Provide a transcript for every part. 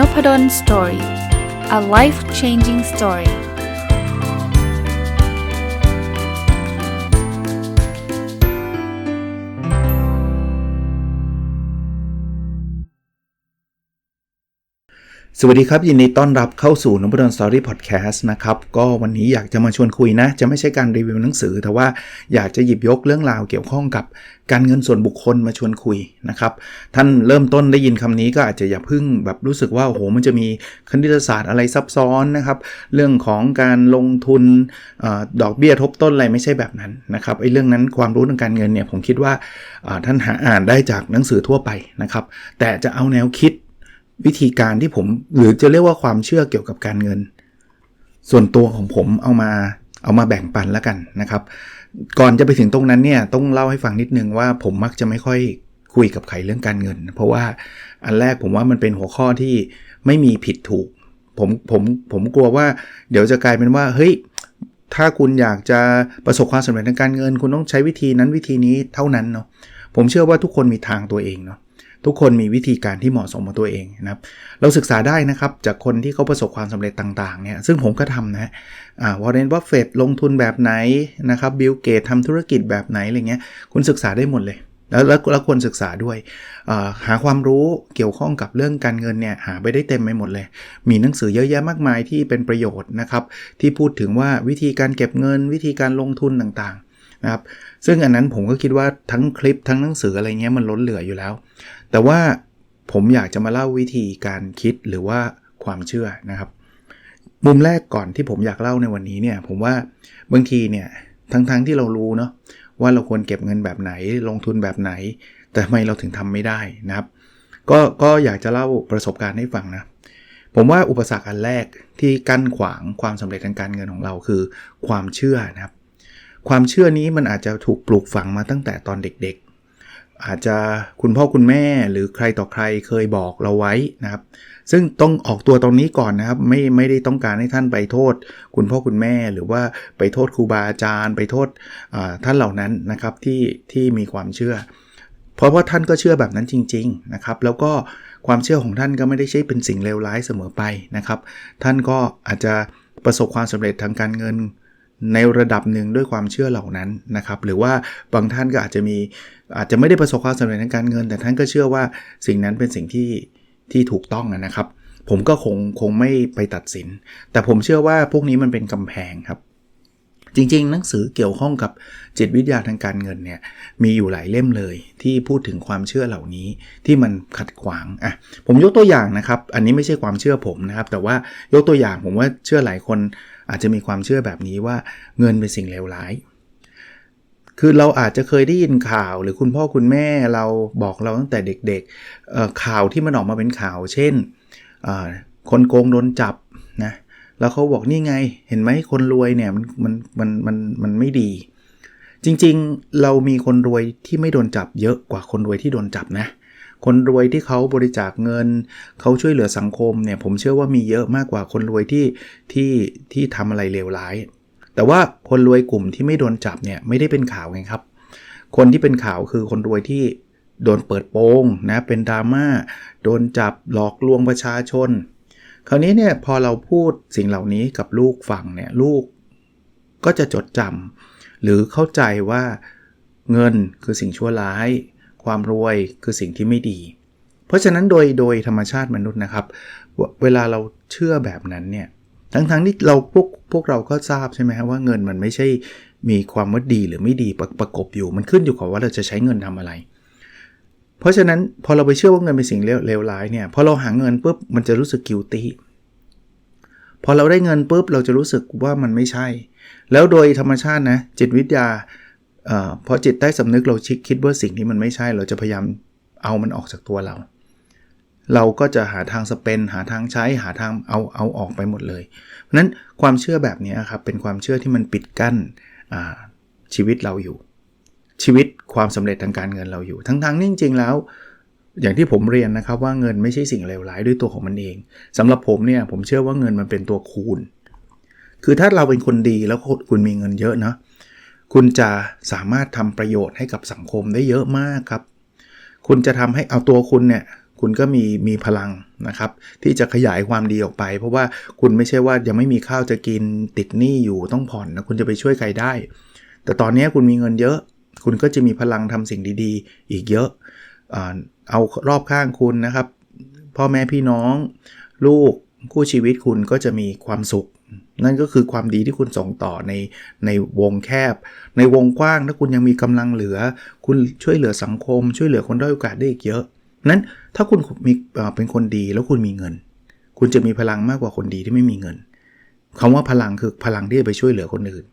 n o p ด d o n Story a life changing story. สวัสดีครับ ยินดีต้อนรับเข้าสู่นบดอนสตอรี่พอดแคสต์นะครับ ก็วันนี้อยากจะมาชวนคุยนะ จะไม่ใช่การรีวิวหนังสือ แต่ว่าอยากจะหยิบยกเรื่องราวเกี่ยวข้องกับการเงินส่วนบุคคลมาชวนคุยนะครับ ท่านเริ่มต้นได้ยินคำนี้ก็อาจจะอย่าพึ่งแบบรู้สึกว่าโอ้โหมันจะมีคณิตศาสตร์อะไรซับซ้อนนะครับ เรื่องของการลงทุนอดอกเบี้ยทบต้นอะไรไม่ใช่แบบนั้นนะครับไอ้เรื่องนั้นความรู้ทางการเงินเนี่ยผมคิดว่าท่านหาอ่านได้จากหนังสือทั่วไปนะครับ แต่จะเอาแนวคิด วิธีการที่ผมหรือจะเรียกว่าความเชื่อเกี่ยวกับการเงิน ส่วนตัวของผมเอามาเอามาแบ่งปันแล้วกันนะครับ ก่อนจะไปถึงตรงนั้นเนี่ยต้องเล่าให้ฟังนิดนึงว่าผมมักจะไม่ค่อยคุยกับใครเรื่องการเงิน เพราะว่าอันแรกผมว่ามันเป็นหัวข้อที่ไม่มีผิดถูกผมผมผมกลัวว่าเดี๋ยวจะกลายเป็นว่าเฮ้ยถ้าคุณอยากจะประสบความสำเร็จทางการเงิน คุณต้องใช้วิธีนั้นวิธีนี้เท่านั้นเนาะผมเชื่อว่าทุกคนมีทางตัวเองเนาะ ทุกคนมีวิธีการที่เหมาะสมกับตัวเองนะครับ เราศึกษาได้นะครับจากคนที่เขาประสบความสำเร็จต่างๆเนี่ยซึ่งผมก็ทำนะอ่าวอร์เรนบัฟเฟตลงทุนแบบไหนนะครับบิลเกตทำธุรกิจแบบไหนอะไรเงี้ยคุณศึกษาได้หมดเลย แล้วแล้วควรศึกษาด้วย หาความรู้เกี่ยวข้องกับเรื่องการเงินเนี่ยหาไปได้เต็มไปหมดเลย มีหนังสือเยอะแยะมากมายที่เป็นประโยชน์นะครับ ที่พูดถึงว่าวิธีการเก็บเงิน วิธีการลงทุนต่างๆนะครับซึ่งอันนั้นผมก็คิดว่าทั้งคลิปทั้งหนังสืออะไรเงี้ยมันล้นเหลืออยู่แล้ว แต่ว่าผมอยากจะมาเล่าวิธีการคิดหรือว่าความเชื่อนะครับ มุมแรกก่อนที่ผมอยากเล่าในวันนี้เนี่ยผมว่าบางทีเนี่ยทั้งๆทที่เรารู้เนาะว่าเราควรเก็บเงินแบบไหน ลงทุนแบบไหน แต่ทำไมเราถึงทำไม่ได้นะครับ ก็ก็อยากจะเล่าประสบการณ์ให้ฟังนะผมว่าอุปสรรคอันแรกที่กั้นขวางความสำเร็จทางการเงินของเราคือ ความเชื่อนะครับ ความเชื่อนี้มันอาจจะถูกปลูกฝังมาตั้งแต่ตอนเด็ก อาจจะคุณพ่อคุณแม่หรือใครต่อใครเคยบอกเราไว้นะครับ ซึ่งต้องออกตัวตรงนี้ก่อนนะครับ ไม่ไม่ได้ต้องการให้ท่านไปโทษ คุณพ่อคุณแม่หรือว่าไปโทษครูบาอาจารย์ ไปโทษท่านเหล่านั้นนะครับที่ที่มีความเชื่อ เพราะว่าท่านก็เชื่อแบบนั้นจริง ๆนะครับ แล้วก็ความเชื่อของท่านก็ไม่ได้ใช่เป็นสิ่งเลวร้ายเสมอไปนะครับ ท่านก็อาจจะประสบความสำเร็จทางการเงิน ในระดับหนึ่งด้วยความเชื่อเหล่านั้นนะครับ หรือว่าบางท่านก็อาจจะมีอาจจะไม่ได้ประสบความสำเร็จในการเงิน แต่ท่านก็เชื่อว่าสิ่งนั้นเป็นสิ่งที่ที่ถูกต้องนะครับ ผมก็คงคงไม่ไปตัดสิน แต่ผมเชื่อว่าพวกนี้มันเป็นกำแพงครับ จริงๆ หนังสือเกี่ยวข้องกับจิตวิทยาทางการเงินเนี่ยมีอยู่หลายเล่มเลย ที่พูดถึงความเชื่อเหล่านี้ที่มันขัดขวางอะผมยกตัวอย่างนะครับ อันนี้ไม่ใช่ความเชื่อผมนะครับ แต่ว่ายกตัวอย่างผมว่าเชื่อหลายคน อาจจะมีความเชื่อแบบนี้ว่าเงินเป็นสิ่งเลวร้าย คือเราอาจจะเคยได้ยินข่าวหรือคุณพ่อคุณแม่เราบอกเราตั้งแต่เด็กๆข่าวที่มันออกมาเป็นข่าว เช่นคนโกงโดนจับนะแล้วเขาบอกนี่ไงเห็นไหมคนรวยเนี่ยมันมันมันมันมันไม่ดี จริงๆเรามีคนรวยที่ไม่โดนจับเยอะกว่าคนรวยที่โดนจับนะ คนรวยที่เขาบริจาคเงิน เขาช่วยเหลือสังคมเนี่ยผมเชื่อว่ามีเยอะมากกว่าคนรวยที่ที่ที่ทำอะไรเลวร้าย แต่ว่าคนรวยกลุ่มที่ไม่โดนจับเนี่ยไม่ได้เป็นข่าวไงครับ คนที่เป็นข่าวคือคนรวยที่โดนเปิดโปงนะเป็นดราม่าโดนจับหลอกลวงประชาชน คราวนี้เนี่ยพอเราพูดสิ่งเหล่านี้กับลูกฟังเนี่ยลูกก็จะจดจำหรือเข้าใจว่าเงินคือสิ่งชั่วร้าย ความรวยคือสิ่งที่ไม่ดี เพราะฉะนั้นโดยโดยธรรมชาติมนุษย์นะครับ เวลาเราเชื่อแบบนั้นเนี่ยทั้งๆที่เราพวกพวกเราก็ทราบใช่ไหมครับว่าเงินมันไม่ใช่มีความว่าดีหรือไม่ดีประประกบอยู่ มันขึ้นอยู่กับว่าเราจะใช้เงินทำอะไร เพราะฉะนั้นพอเราไปเชื่อว่าเงินเป็นสิ่งเลวร้ายเนี่ยพอเราหาเงินปุ๊บมันจะรู้สึกกิวตี้พอเราได้เงินปุ๊บเราจะรู้สึกว่ามันไม่ใช่ แล้วโดยธรรมชาตินะจิตวิทยา เพราะจิตใต้สำนึกเราชิคิดว่าสิ่งที่มันไม่ใช่ เราจะพยายามเอามันออกจากตัวเรา เราก็จะหาทางสเปน หาทางใช้หาทางเอาเอาออกไปหมดเลย เพราะนั้นความเชื่อแบบนี้ครับเป็นความเชื่อที่มันปิดกั้นชีวิตเราอยู่ ชีวิตความสำเร็จทางการเงินเราอยู่ ทั้งๆงจริงๆแล้ว อย่างที่ผมเรียนนะครับว่าเงินไม่ใช่สิ่งเลวร้ายด้วยตัวของมันเองสำหรับผมเนี่ยผมเชื่อว่าเงินมันเป็นตัวคูณ คือถ้าเราเป็นคนดีแล้วคุณมีเงินเยอะนะ คุณจะสามารถทำประโยชน์ให้กับสังคมได้เยอะมากครับ คุณจะทำให้เอาตัวคุณเนี่ยคุณก็มีมีพลังนะครับ ที่จะขยายความดีออกไป เพราะว่าคุณไม่ใช่ว่ายังไม่มีข้าวจะกินติดหนี้อยู่ต้องผ่อนนะคุณจะไปช่วยใครได้ แต่ตอนนี้คุณมีเงินเยอะ คุณก็จะมีพลังทำสิ่งดีๆ อีกเยอะเอารอบข้างคุณนะครับ พ่อแม่พี่น้อง ลูกคู่ชีวิตคุณก็จะมีความสุข นั่นก็คือความดีที่คุณส่งต่อในในวงแคบ ในวงกว้างถ้าคุณยังมีกำลังเหลือ คุณช่วยเหลือสังคม ช่วยเหลือคนด้อยโอกาสได้อีกเยอะนั้นถ้าคุณมีเป็นคนดีแล้วคุณมีเงิน คุณจะมีพลังมากกว่าคนดีที่ไม่มีเงินคำว่าพลังคือพลังที่จะไปช่วยเหลือคนอื่น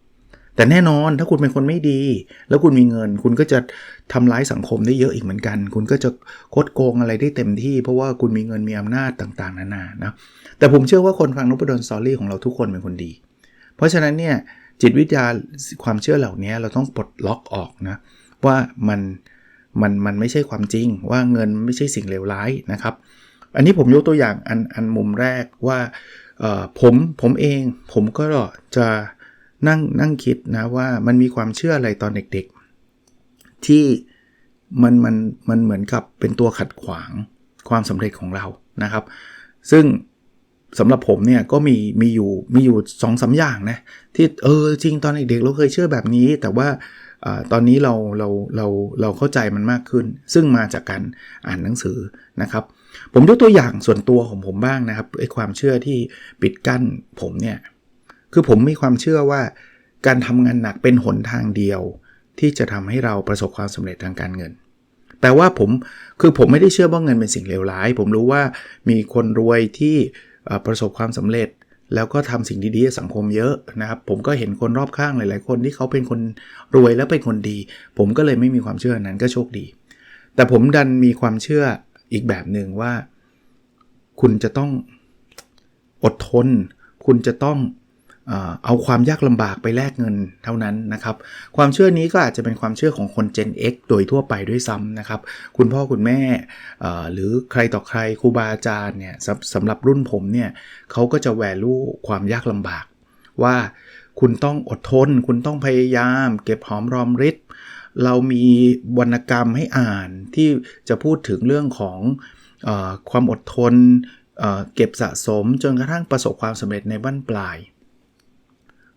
แต่แน่นอนถ้าคุณเป็นคนไม่ดี แล้วคุณมีเงิน คุณก็จะทำร้ายสังคมได้เยอะอีกเหมือนกัน คุณก็จะคดโกงอะไรได้เต็มที่ เพราะว่าคุณมีเงินมีอำนาจต่างๆ นานานะแต่ผมเชื่อว่าคนฟังนพดลสตอรี่ของเราทุกคนเป็นคนดี เพราะฉะนั้นเนี่ยจิตวิทยาความเชื่อเหล่านี้เราต้องปลดล็อกออกนะว่ามันมันมันไม่ใช่ความจริงว่าเงินไม่ใช่สิ่งเลวร้ายนะครับ อันนี้ผมยกตัวอย่างอันอันมุมแรกว่าผมผมเองผมก็จะ นั่งนั่งคิดนะว่ามันมีความเชื่ออะไรตอนเด็กๆ ที่มันมันมันเหมือนกับเป็นตัวขัดขวางความสำเร็จของเรานะครับ ซึ่งสำหรับผมเนี่ยก็มีมีอยู่มีอยู่สองสาอย่างนะที่เออจริงตอนเด็กๆเราเคยเชื่อแบบนี้ แต่ว่าอตอนนี้เราเราเราเราเข้าใจมันมากขึ้น ซึ่งมาจากการอ่านหนังสือนะครับ ผมยกตัวอย่างส่วนตัวของผมบ้างนะครับไอ้ความเชื่อที่ปิดกั้นผมเนี่ย คือผมมีความเชื่อว่า การทำงานหนักเป็นหนทางเดียว ที่จะทำให้เราประสบความสำเร็จทางการเงิน แต่ว่าผมคือผมไม่ได้เชื่อว่าเงินเป็นสิ่งเลวร้าย ผมรู้ว่ามีคนรวยที่ประสบความสำเร็จแล้วก็ทำสิ่งดีๆสังคมเยอะนะครับ ผมก็เห็นคนรอบข้างหลายๆ คนที่เขาเป็นคนรวยและเป็นคนดี ผมก็เลยไม่มีความเชื่อนั้นก็โชคดี แต่ผมดันมีความเชื่ออีกแบบหนึ่งว่า คุณจะต้องอดทน คุณจะต้อง เอาความยากลำบากไปแลกเงินเท่านั้นนะครับ ความเชื่อนี้ก็อาจจะเป็นความเชื่อของคน Gen X โดยทั่วไปด้วยซ้ำนะครับ คุณพ่อคุณแม่หรือใครต่อใครครูบาอาจารย์เนี่ยสสำหรับรุ่นผมเนี่ยเขาก็จะแวลูความยากลำบาก ว่าคุณต้องอดทน คุณต้องพยายาม เก็บหอมรอมริบเรามีวรรณกรรมให้อ่านที่จะพูดถึงเรื่องของอความอดทนเเก็บสะสมจนกระทั่งประสบความสำเร็จในบั้นปลาย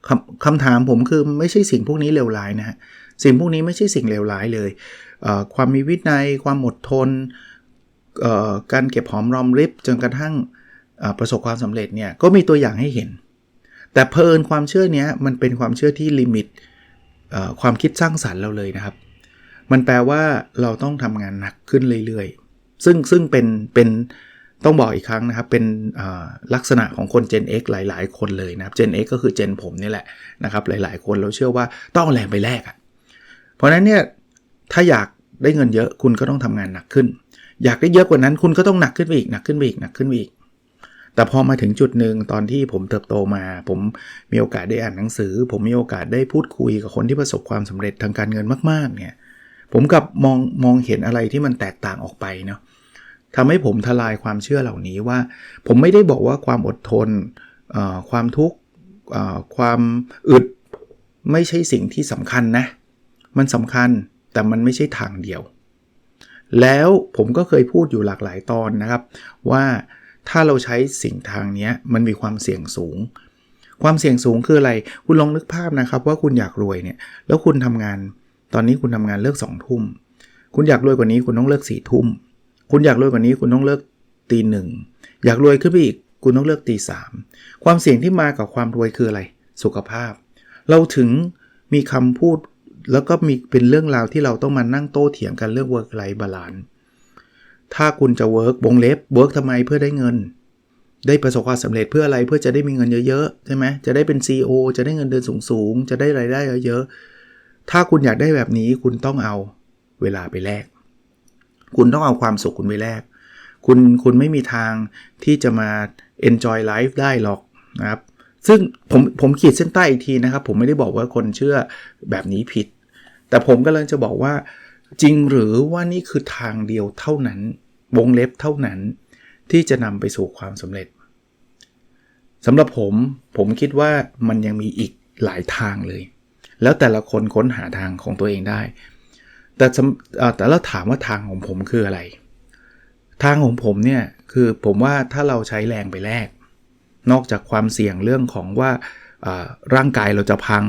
คำคำถามผมคือไม่ใช่สิ่งพวกนี้เลวร้ายนะฮะสิ่งพวกนี้ไม่ใช่สิ่งเลวร้ายเลย ความมีวินัย ความอดทน การเก็บหอมรอมริบจนกระทั่งประสบความสำเร็จเนี่ยก็มีตัวอย่างให้เห็น แต่เพลินความเชื่อนี้มันเป็นความเชื่อที่ลิมิตความคิดสร้างสรรค์เราเลยนะครับ มันแปลว่าเราต้องทำงานหนักขึ้นเรื่อยๆ ซึ่งซึ่งเป็นเป็น ต้องบอกอีกครั้งนะครับ เป็นลักษณะของคน Gen X หลาย ๆ คนเลยนะครับ Gen X ก็คือ Gen ผมนี่แหละนะครับ หลาย ๆ คนเราเชื่อว่าต้องแรงไปแลกอะ่ะ เพราะนั้นเนี่ยถ้าอยากได้เงินเยอะคุณก็ต้องทำงานหนักขึ้น อยากได้เยอะกว่านั้นคุณก็ต้องหนักขึ้นไปอีกหนักขึ้นไปอีกหนักขึ้นไปอีก แต่พอมาถึงจุดหนึ่งตอนที่ผมเติบโตมา ผมมีโอกาสได้อ่านหนังสือ ผมมีโอกาสได้พูดคุยกับคนที่ประสบความสำเร็จทางการเงินมาก ๆ เนี่ย ผมกับมองมองเห็นอะไรที่มันแตกต่างออกไปเนาะ ทำให้ผมทลายความเชื่อเหล่านี้ว่า ผมไม่ได้บอกว่าความอดทน ความทุกข์ความอึดไม่ใช่สิ่งที่สำคัญนะ มันสำคัญแต่มันไม่ใช่ทางเดียว แล้วผมก็เคยพูดอยู่หลากหลายตอนนะครับ ว่าถ้าเราใช้สิ่งทางนี้มันมีความเสี่ยงสูง ความเสี่ยงสูงคืออะไร คุณลองนึกภาพนะครับว่าคุณอยากรวยเนี่ย แล้วคุณทำงาน ตอนนี้คุณทำงานเลิกสองทุ่ม คุณอยากรวยกว่านี้คุณต้องเลิกสี่ทุ่ม คุณอยากรวยกว่านี้คุณต้องเลิกตีหนึ่งอยากรวยขึ้นไปอีกคุณต้องเลิกตีสามความเสี่ยงที่มากับความรวยคืออะไร สุขภาพ เราถึงมีคำพูดแล้วก็มีเป็นเรื่องราวที่เราต้องมานั่งโต้เถียงกันเรื่อง work life balance ถ้าคุณจะ work วงเล็บ work ทำไมเพื่อได้เงิน ได้ประสบความสำเร็จเพื่ออะไรเพื่อจะได้มีเงินเยอะๆใช่ไหมจะได้เป็น CEO จะได้เงินเดือนสูงๆ จะได้รายได้เยอะๆถ้าคุณอยากได้แบบนี้คุณต้องเอาเวลาไปแลก คุณต้องเอาความสุขคุณไปแลกคุณคุณไม่มีทางที่จะมา enjoy life ได้หรอกนะครับซึ่งผมผมขีดเส้นใต้อีกทีนะครับ ผมไม่ได้บอกว่าคนเชื่อแบบนี้ผิด แต่ผมกำลังจะบอกว่าจริงหรือว่านี่คือทางเดียวเท่านั้น วงเล็บเท่านั้น ที่จะนำไปสู่ความสำเร็จสำหรับผมผมคิดว่ามันยังมีอีกหลายทางเลย แล้วแต่ละคนค้นหาทางของตัวเองได้ แต่แต่แล้วถามว่าทางของผมคืออะไร ทางของผมเนี่ยคือผมว่าถ้าเราใช้แรงไปแลกนอกจากความเสี่ยงเรื่องของว่าร่างกายเราจะพัง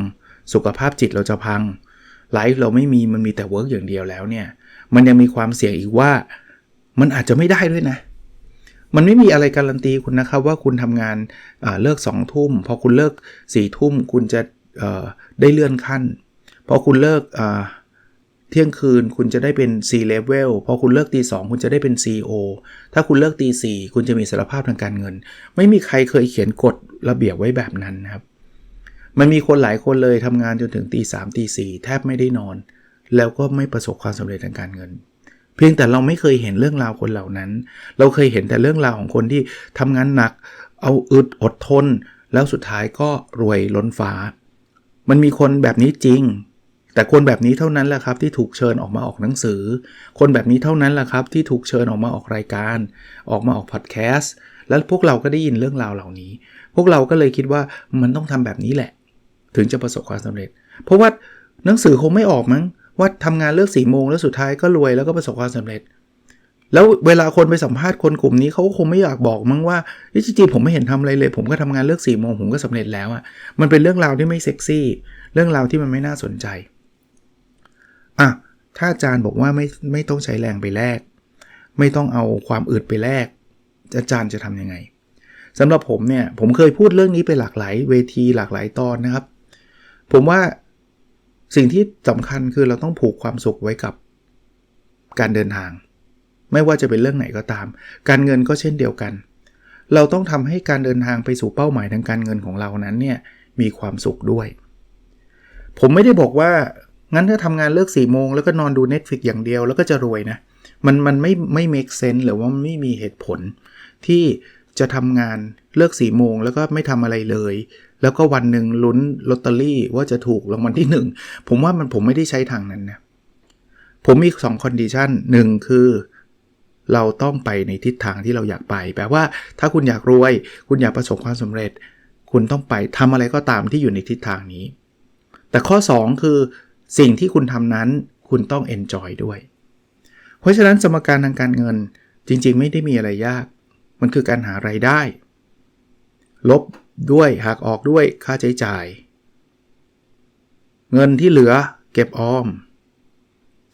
สุขภาพจิตเราจะพังไลฟ์เราไม่มีมันมีแต่เวิร์กอย่างเดียวแล้วเนี่ย มันยังมีความเสี่ยงอีกว่ามันอาจจะไม่ได้ด้วยนะ มันไม่มีอะไรการันตีคุณนะครับว่าคุณทำงานเลิก2องทุ่มพอคุณเลิก4ี่ทุ่มคุณจะได้เลื่อนขั้นพอคุณเลิก เที่ยงคืนคุณจะได้เป็น C level พอคุณเลิกตีสคุณจะได้เป็น CEO ถ้าคุณเลิกตีสี่คุณจะมีสารภาพทางการเงิน ไม่มีใครเคยเขียนกฎระเบียบไว้แบบนั้นนะครับ มันมีคนหลายคนเลยทำงานจนถึงตีสามตีสี่แทบไม่ได้นอน แล้วก็ไม่ประสบความสำเร็จทางการเงิน เพียงแต่เราไม่เคยเห็นเรื่องราวคนเหล่านั้น เราเคยเห็นแต่เรื่องราวของคนที่ทำงานหนัก เอาอึดอดทน แล้วสุดท้ายก็รวยล้นฟ้า มันมีคนแบบนี้จริง แต่คนแบบนี้เท่านั้นแหละครับที่ถูกเชิญออกมาออกหนังสือ คนแบบนี้เท่านั้นแหละครับที่ถูกเชิญออกมาออกรายการ ออกมาออกพอดแคสต์แล้วพวกเราก็ได้ยินเรื่องราวเหล่านี้ พวกเราก็เลยคิดว่ามันต้องทำแบบนี้แหละ ถึงจะประสบความสำเร็จ เพราะว่าหนังสือคงไม่ออกมั้งว่าทำงานเลิกสี่โมงแล้วสุดท้ายก็รวยแล้วก็ประสบความสำเร็จ แล้วเวลาคนไปสัมภาษณ์คนกลุ่มนี้เขาก็คงไม่อยากบอกมั้งว่าจริงๆผมไม่เห็นทำอะไรเลย ผมก็ทำงานเลิกสี่โมงผมก็สำเร็จแล้วอะ่ะมันเป็นเรื่องราวที่ไม่เซ็กซี่ เรื่องราวที่มันไม่น่าสนใจ อะถ้าอาจารย์บอกว่าไม่ไม่ต้องใช้แรงไปแลกไม่ต้องเอาความอึดไปแลกอาจารย์จะทำยังไงสำหรับผมเนี่ยผมเคยพูดเรื่องนี้ไปหลากหลายเวทีหลากหลายตอนนะครับ ผมว่าสิ่งที่สำคัญคือเราต้องผูกความสุขไว้กับการเดินทาง ไม่ว่าจะเป็นเรื่องไหนก็ตาม การเงินก็เช่นเดียวกัน เราต้องทำให้การเดินทางไปสู่เป้าหมายทางการเงินของเรานั้นเนี่ยมีความสุขด้วย ผมไม่ได้บอกว่า งั้นถ้าทำงานเลิก4ี่โมงแล้วก็นอนดู Netflix อย่างเดียวแล้วก็จะรวยนะ มันมันไม่ไม่ make sense หรือว่าไม่มีเหตุผล ที่จะทำงานเลิก4ี่โมงแล้วก็ไม่ทำอะไรเลย แล้วก็วันหนึ่งลุ้นลอตเตอรี่ว่าจะถูกรางวัลที่ 1 ผมว่ามันผมไม่ได้ใช้ทางนั้นนะ ผมมี2 condition 1คือเราต้องไปในทิศทางที่เราอยากไป แปลว่าถ้าคุณอยากรวย คุณอยากประสบความสำเร็จ คุณต้องไปทำอะไรก็ตามที่อยู่ในทิศทางนี้ แต่ข้อ 2 คือ สิ่งที่คุณทำนั้นคุณต้อง enjoy ด้วย เพราะฉะนั้นสมการทางการเงินจริงๆ ไม่ได้มีอะไรยาก มันคือการหาไรายได้ ลบด้วยหักออกด้วยค่าใช้จ่าย เงินที่เหลือเก็บออม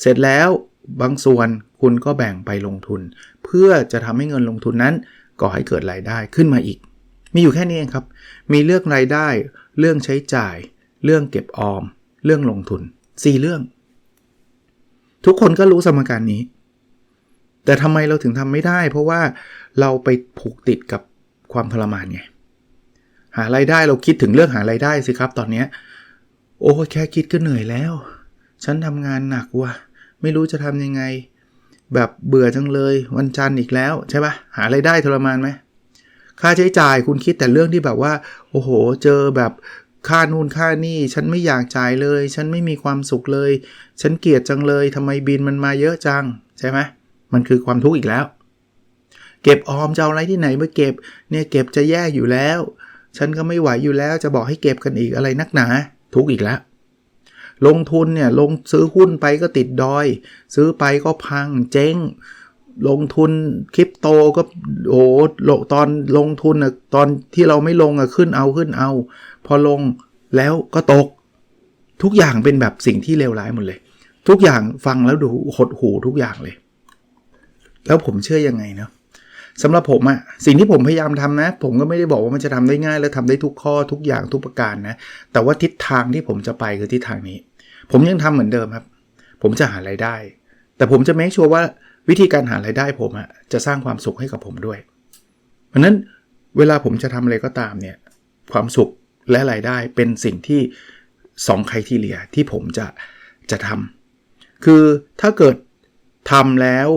เสร็จแล้วบางส่วนคุณก็แบ่งไปลงทุน เพื่อจะทำให้เงินลงทุนนั้นก่อให้เกิดรายได้ขึ้นมาอีก มีอยู่แค่นี้เองครับ มีเรื่องรายได้ เรื่องใช้จ่าย เรื่องเก็บออม เรื่องลงทุน 4เรื่อง ทุกคนก็รู้สมการนี้ แต่ทำไมเราถึงทำไม่ได้ เพราะว่าเราไปผูกติดกับความทรมานไงหาไรายได้เราคิดถึงเรื่องหาไรายได้สิครับ ตอนนี้โอ้แค่คิดก็เหนื่อยแล้ว ฉันทำงานหนักว่ะไม่รู้จะทำยังไง แบบเบื่อจังเลย วันจันทร์อีกแล้วใช่ปะหาไรายได้ทรมานไหมค่าใช้จ่ายคุณคิดแต่เรื่องที่แบบว่า โอ้โห เจอแบบ ค่านู่นค่านี่ ฉันไม่อยากจ่ายเลย ฉันไม่มีความสุขเลย ฉันเกลียดจังเลยทำไมบินมันมาเยอะจัง ใช่ไหมมันคือความทุกข์อีกแล้ว เก็บออมจะเอาอะไรที่ไหนมาเก็บ เนี่ยเก็บจะแย่อยู่แล้ว ฉันก็ไม่ไหวอยู่แล้วจะบอกให้เก็บกันอีกอะไรนักหนา ทุกข์อีกแล้ว ลงทุนเนี่ยลงซื้อหุ้นไปก็ติดดอย ซื้อไปก็พังเจ๊ง ลงทุนคริปโตก็โอ้ตอนลงทุนอะตอนที่เราไม่ลงอะขึ้นเอาขึ้นเอา พอลงแล้วก็ตก ทุกอย่างเป็นแบบสิ่งที่เลวร้ายหมดเลย ทุกอย่างฟังแล้วดูหดหูทุกอย่างเลย แล้วผมเชื่อยังไงเนาะสำหรับผมอะสิ่งที่ผมพยายามทำนะ ผมก็ไม่ได้บอกว่ามันจะทำได้ง่าย และทำได้ทุกข้อทุกอย่างทุกประการนะ แต่ว่าทิศทางที่ผมจะไปคือทิศทางนี้ ผมยังทำเหมือนเดิมครับ ผมจะหาไรายได้ แต่ผมจะแม้ชัวร์ว่า วิธีการหารายได้ผมอะจะสร้างความสุขให้กับผมด้วย เพราะนั้นเวลาผมจะทำอะไรก็ตามเนี่ยความสุขและรายได้เป็นสิ่งที่2ใครที่เหลียที่ผมจะจะทำคือถ้าเกิดทำแล้ว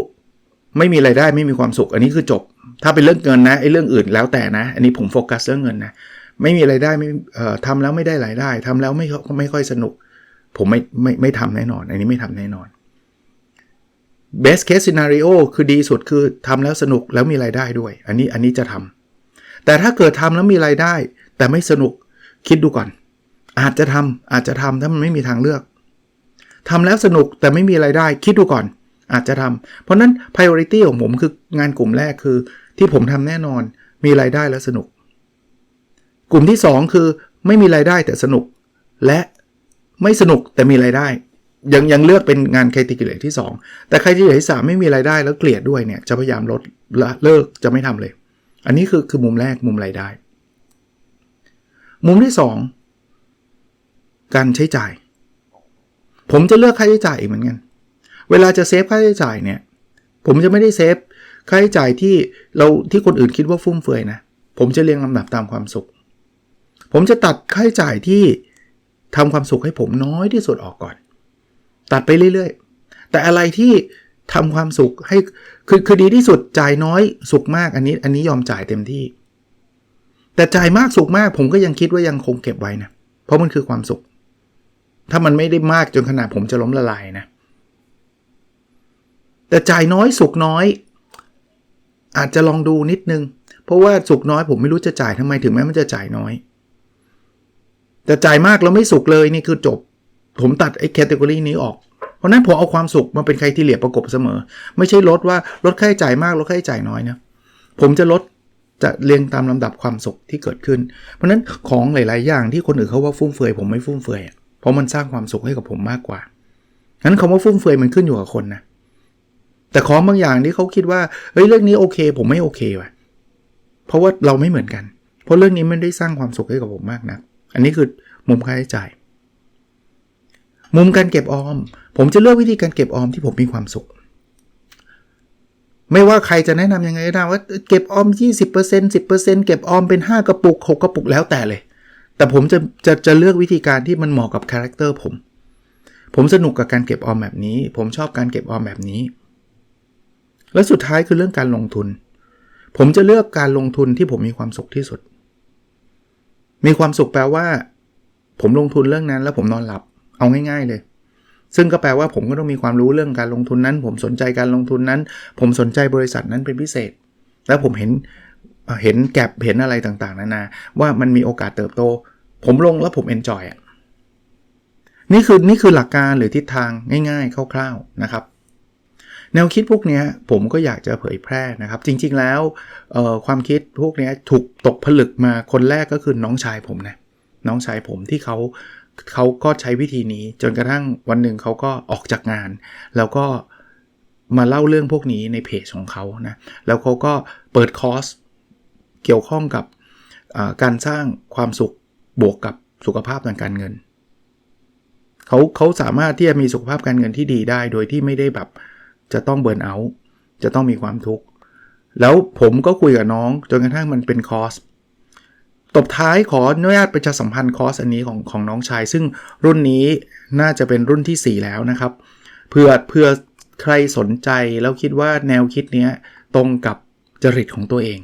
ไม่มีรายได้ไม่มีความสุข อันนี้คือจบ ถ้าเป็นเรื่องเงินนะไอ้เรื่องอื่นแล้วแต่นะ อันนี้ผมโฟกัสเรื่องเงินนะไม่มีรายได้ไม่ทำแล้วไม่ได้รายได้ทำแล้วไม่ไม่ค่อยสนุก ผมไม่ไม่ไม่ทำแน่นอน อันนี้ไม่ทำแน่นอน best case scenario คือดีสุดคือทำแล้วสนุกแล้วมีรายได้ด้วย อันนี้อันนี้จะทำแต่ถ้าเกิดทำแล้วมีรายได้ แต่ไม่สนุกคิดดูก่อน อาจจะทำอาจจะทำถ้ามันไม่มีทางเลือกทำแล้วสนุกแต่ไม่มีรายได้ คิดดูก่อน อาจจะทำเพราะนั้น priority ของผมคืองานกลุ่มแรกคือ ที่ผมทำแน่นอนมีรายได้และสนุก กลุ่มที่ 2 คือไม่มีรายได้แต่สนุก และไม่สนุกแต่มีรายได้ ยังยังเลือกเป็นงานแครติกิเลที่ 2 แต่ใครที่เหลือที่สามไม่มีรายได้แล้วเกลียดด้วยเนี่ยจะพยายามลดละเลิกจะไม่ทำเลย อันนี้คือคือมุมแรกมุมรายได้ มุมที่ 2 การใช้จ่าย ผมจะเลือกค่าใช้จ่ายอีกเหมือนกันเวลาจะเซฟค่าใช้จ่ายเนี่ยผมจะไม่ได้เซฟค่าใช้จ่ายที่เราที่คนอื่นคิดว่าฟุ่มเฟือยนะผมจะเรียงลำดับตามความสุข ผมจะตัดค่าใช้จ่ายที่ทำความสุขให้ผมน้อยที่สุดออกก่อน ตัดไปเรื่อยๆ แต่อะไรที่ทำความสุขให้คือคือดีที่สุดจ่ายน้อยสุขมากอันนี้อันนี้ยอมจ่ายเต็มที่ แต่จ่ายมากสุขมาก ผมก็ยังคิดว่ายังคงเก็บไว้นะเพราะมันคือความสุข ถ้ามันไม่ได้มากจนขนาดผมจะล้มละลายนะ แต่จ่ายน้อยสุขน้อย อาจจะลองดูนิดนึง เพราะว่าสุขน้อยผมไม่รู้จะจ่ายทำไมถึงแม้มันจะจ่ายน้อย แต่จ่ายมากแล้วไม่สุขเลยนี่คือจบ ผมตัดไอ้แคตตากรีนี้ออก เพราะนั้นผมเอาความสุขมาเป็นใครที่เหลียประกบเสมอ ไม่ใช่ลดว่าลดค่าใช้จ่ายมากลดค่าใช้จ่ายน้อยนะผมจะลดจะเรียงตามลำดับความสุขที่เกิดขึ้น เพราะนั้นของหลาย ๆ อย่างที่คนอื่นเขาว่าฟุ่มเฟือยผมไม่ฟุ่มเฟือยเพราะมันสร้างความสุขให้กับผมมากกว่างั้นคำว่าฟุ่มเฟือยมันขึ้นอยู่กับคนนะแต่ของบางอย่างที่เขาคิดว่าเฮ้ยเรื่องนี้โอเค ผมไม่โอเคว่ะเพราะว่าเราไม่เหมือนกัน เพราะเรื่องนี้ไม่ได้สร้างความสุขให้กับผมมากนะอันนี้คือมุมค่าใช้จ่าย มุมการเก็บออม ผมจะเลือกวิธีการเก็บออมที่ผมมีความสุข ไม่ว่าใครจะแนะนำยังไงก็ได้ว่าเก็บออม 20% 10%เก็บออมเป็น 5 กระปุก 6 กระปุกแล้วแต่เลย แต่ผมจะจะจะเลือกวิธีการที่มันเหมาะกับคาแรคเตอร์ผม ผมสนุกกับการเก็บออมแบบนี้ ผมชอบการเก็บออมแบบนี้ และสุดท้ายคือเรื่องการลงทุน ผมจะเลือกการลงทุนที่ผมมีความสุขที่สุด มีความสุขแปลว่า ผมลงทุนเรื่องนั้นแล้วผมนอนหลับ เอาง่าย ๆ เลย ซึ่งก็แปลว่าผมก็ต้องมีความรู้เรื่องการลงทุนนั้น ผมสนใจการลงทุนนั้น ผมสนใจบริษัทนั้นเป็นพิเศษ แล้วผมเห็นเห็นแกลบเห็นอะไรต่างๆนานาว่ามันมีโอกาสเติบโต ผมลงแล้วผมเอนจอยอะนี่คือนี่คือหลักการหรือทิศทางง่าย ๆ คร่าวๆนะครับ แนวคิดพวกนี้ผมก็อยากจะเผยแพร่นะครับ จริง ๆ แล้วความคิดพวกนี้ถูกตกผลึกมาคนแรกก็คือน้องชายผมนะน้องชายผมที่เขา เขาก็ใช้วิธีนี้จนกระทั่งวันหนึ่งเขาก็ออกจากงาน แล้วก็มาเล่าเรื่องพวกนี้ในเพจของเขานะแล้วเขาก็เปิดคอร์สเกี่ยวข้องกับการสร้างความสุขบวกกับสุขภาพทางการเงินเขาเขาสามารถที่จะมีสุขภาพการเงินที่ดีได้ โดยที่ไม่ได้แบบจะต้องเบิร์นเอาท์จะต้องมีความทุกข์แล้วผมก็คุยกับน้องจนกระทั่งมันเป็นคอร์ส ตบท้ายขออนุญาตประชาสัมพันธ์คอร์สอันนี้ของของน้องชาย ซึ่งรุ่นนี้น่าจะเป็นรุ่นที่ 4 แล้วนะครับเพื่อเพื่อใครสนใจแล้วคิดว่าแนวคิดนี้ตรงกับจริตของตัวเอง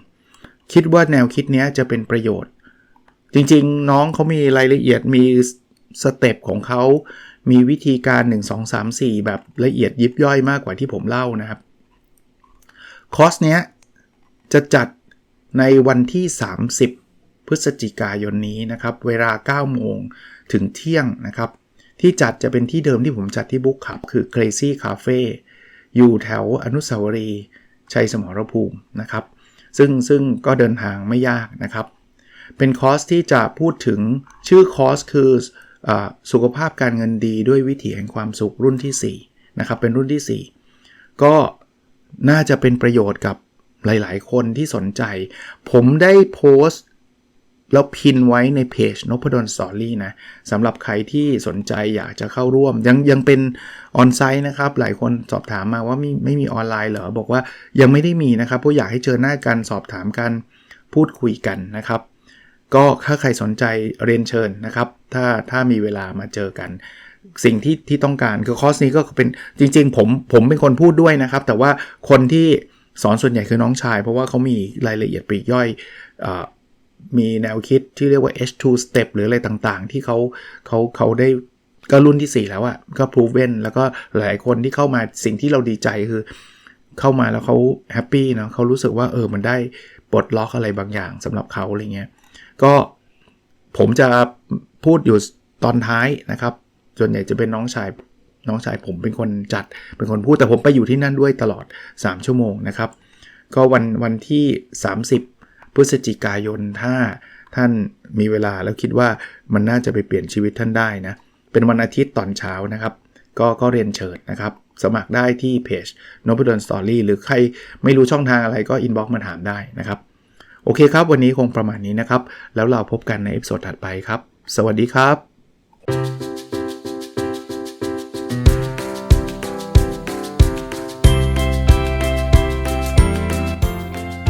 คิดว่าแนวคิดนี้จะเป็นประโยชน์ จริงๆ น้องเขามีรายละเอียดมีสเต็ปของเขา มีวิธีการ 1 2 3 4 แบบละเอียดยิบย่อยมากกว่าที่ผมเล่านะครับ คอร์สเนี้ยจะจัดในวันที่ 30 พฤศจิกายนนี้นะครับ เวลา 9 โมงถึงเที่ยงนะครับ ที่จัดจะเป็นที่เดิมที่ผมจัดที่บุ๊กขับ คือ Crazy Cafe อยู่แถวอนุสาวรีย์ชัยสมรภูมินะครับ ซึ่งซึ่งก็เดินทางไม่ยากนะครับ เป็นคอร์สที่จะพูดถึงชื่อคอร์สคืออสุขภาพการเงินดีด้วยวิถีแห่งความสุขรุ่นที่4นะครับเป็นรุ่นที่ 4 ก็น่าจะเป็นประโยชน์กับหลาย ๆ คนที่สนใจ ผมได้โพสต์ แล้วพินไว้ในเพจนพดลสตอรี่นะสำหรับใครที่สนใจอยากจะเข้าร่วม ยังยังเป็นออนไซต์นะครับ หลายคนสอบถามมาว่าไม่ไม่มีออนไลน์เหรอ บอกว่ายังไม่ได้มีนะครับ เพราะอยากให้เจอหน้ากันสอบถามกันพูดคุยกันนะครับ ก็ถ้าใครสนใจเรียนเชิญนะครับ ถ้าถ้ามีเวลามาเจอกัน สิ่งที่ที่ต้องการคือคอร์สนี้ก็เป็นจริง ๆ ผมผมเป็นคนพูดด้วยนะครับ แต่ว่าคนที่สอนส่วนใหญ่คือน้องชาย เพราะว่าเขามีรายละเอียดปลีกย่อยอ มีแนวคิดที่เรียกว่า H2 step หรืออะไรต่างๆ ที่เขาเขาเขาได้ก็รุ่นที่ 4 แล้วอะ่ะก็ proven แล้วก็หลายคนที่เข้ามาสิ่งที่เราดีใจคือ เข้ามาแล้วเขาแฮปปี้เนาะเขารู้สึกว่าเออมันได้ปลดล็อกอะไรบางอย่างสำหรับเขาอะไรเงี้ยก็ผมจะพูดอยู่ตอนท้ายนะครับ ส่วนใหญ่จะเป็นน้องชายน้องชายผมเป็นคนจัดเป็นคนพูดแต่ผมไปอยู่ที่นั่นด้วยตลอด 3 ชั่วโมงนะครับ ก็วันวันที่ 30 พฤศจิกายนถ้าท่านมีเวลาแล้วคิดว่ามันน่าจะไปเปลี่ยนชีวิตท่านได้นะ เป็นวันอาทิตย์ตอนเช้านะครับ ก็ก็เรียนเชิญนะครับ สมัครได้ที่เพจ n o b u d o n Story หรือใครไม่รู้ช่องทางอะไรก็อินบ็อกซ์มาถามได้นะครับ โอเคครับ วันนี้คงประมาณนี้นะครับ แล้วเราพบกันในเอพิโซดถัดไปครับ สวัสดีครับ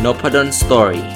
n o p a d o n Story,